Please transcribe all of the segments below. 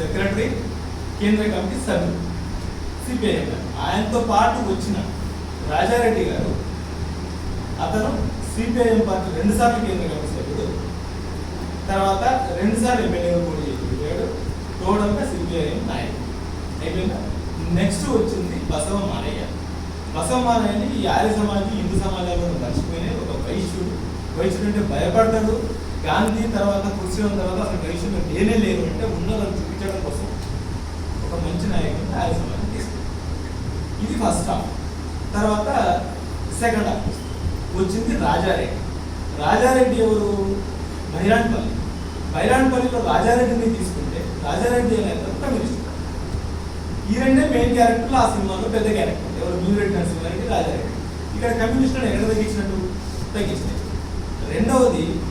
Secretary కేంద్ర committee సభ్యులు CPIM ఆయనతో పాటు వచ్చిన రాజారెడ్డి గారు అతను సిపిఐఎం పార్టీ రెండుసార్లు కేంద్ర కమిటీ సభ్యుడు తర్వాత రెండుసార్లు ఎమ్మెల్యేగా పోటీ చేశాడు టోటల్గా సిపిఐఎం నాయకుడు. అయిపోయిందా? నెక్స్ట్ వచ్చింది బసవ మానయ్య. బసవ మానయ్యని ఈ ఆర్య సమాజం హిందూ సమాజంలో మర్చిపోయిన ఒక వైశ్యుడు. వైశ్యుడు అంటే భయపడతాడు గాంధీ తర్వాత కృష్ణ తర్వాత అసలు వైశ్యుడు నేనే లేరు అంటే ఉన్నదని చూపించడం కోసం ఒక మంచి నాయకుడిని ఆర్య తీసుకుంది ఇది ఫస్ట్ హాఫ్ తర్వాత సెకండ్ హాఫ్ వచ్చింది రాజారెడ్డి. రాజారెడ్డి ఎవరు? బైరాన్పల్లి. బైరాన్పల్లిలో రాజారెడ్డిని తీసుకుంటే రాజారెడ్డి అనే అతను కమ్యూనిస్ట్ ఈ రెండే మెయిన్ క్యారెక్టర్లు ఆ సినిమాలో పెద్ద క్యారెక్టర్ ఎవరు? మీరెడ్డి అంటే రాజారెడ్డి. ఇక్కడ కమ్యూనిస్టులను ఎక్కడ తగ్గించినట్టు? తగ్గించినాయి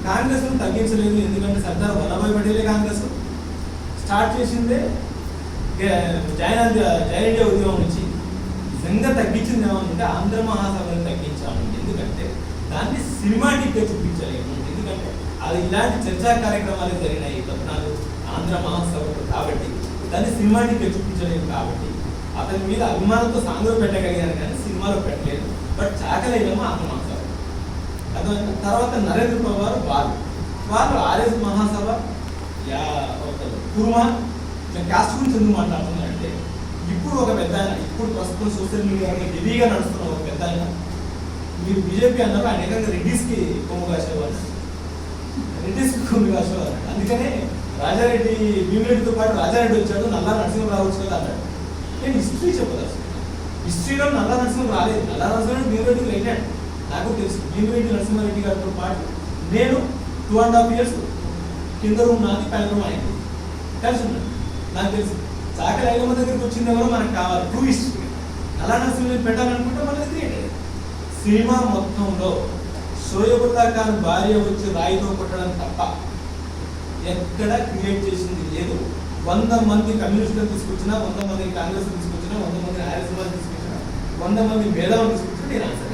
కాంగ్రెస్ తగ్గించలేదు ఎందుకంటే సర్దార్ వల్లభాయ్ పటేలే కాంగ్రెస్. స్టార్ట్ చేసిందే జైనంద జైనండియా ఉద్యమం నుంచి. నిజంగా తగ్గించింది ఏమంటే ఆంధ్ర మహాసభను తగ్గించాము ఎందుకంటే దాన్ని సినిమాటిక్గా చూపించలేము. ఎందుకంటే అది ఇలాంటి చర్చా కార్యక్రమాలు జరిగినాయి పద్నాలుగు ఆంధ్ర మహాసభలు కాబట్టి దాన్ని సినిమాటిక్గా చూపించలేము కాబట్టి అతని మీద అభిమానంతో సాంగ్లో పెట్టగలిగాను కానీ సినిమాలో పెట్టలేదు. బట్ చాకలేదేమో ఆంధ్ర మహాసభ. అదో తర్వాత నరేంద్ర పవార్ వాళ్ళు వాళ్ళు ఆర్ఎస్ మహాసభ యా ఒక కుర్మా ఇట్లా క్యాస్ట్ గురించి ఎందుకు మాట్లాడుతున్నారంటే ఇప్పుడు ఒక పెద్ద ఆయన ఇప్పుడు ప్రస్తుతం సోషల్ మీడియాలో హెవీగా నడుస్తున్న ఒక పెద్ద ఆయన. మీరు బీజేపీ అన్నారు ఆయన ఏకంగా రెడ్డిస్కి కొమ్ము కాసేవారు. రెడ్డిస్కి కొమ్ము కాసేవారు. అందుకనే రాజారెడ్డి భీమిరెడ్డితో పాటు రాజారెడ్డి వచ్చాడు నల్లా నరసింహం రావచ్చు కదా అన్నాడు. నేను హిస్టరీ చెప్పదలుచుకున్నాను హిస్టరీలో నల్లా నరసింహం రాలేదు. నల్లా నరసింహం భీమిరెడ్డికి వెళ్ళాడు. నాకు తెలుసు. భీమిరెడ్డి నరసింహారెడ్డి గారితో పాటు నేను టూ అండ్ హాఫ్ ఇయర్స్ కింద రూమ్ నాది పైన రూమ్ అయింది కలిసి ఉన్నాను నాకు తెలుసు. చాకలి ఐలమ్మ దగ్గరికి వచ్చింది ఎవరో మనకు కావాలి. టూ ఇస్ట్ నల్లా నరసింహరెడ్డి పెట్టాలనుకుంటే మన క్రియేట్ సినిమా మొత్తంలో షోయబుల్లా ఖాన్ భార్య వచ్చి రాయితో కొట్టడం తప్ప ఎక్కడ క్రియేట్ చేసింది లేదు. వంద మంది కమ్యూనిస్టులు తీసుకొచ్చినా వంద మంది కాంగ్రెస్ తీసుకొచ్చినా వంద మంది ఆర్ఎస్ తీసుకొచ్చినా వంద మంది మేధావులు తీసుకొచ్చినా నేను ఆన్సర్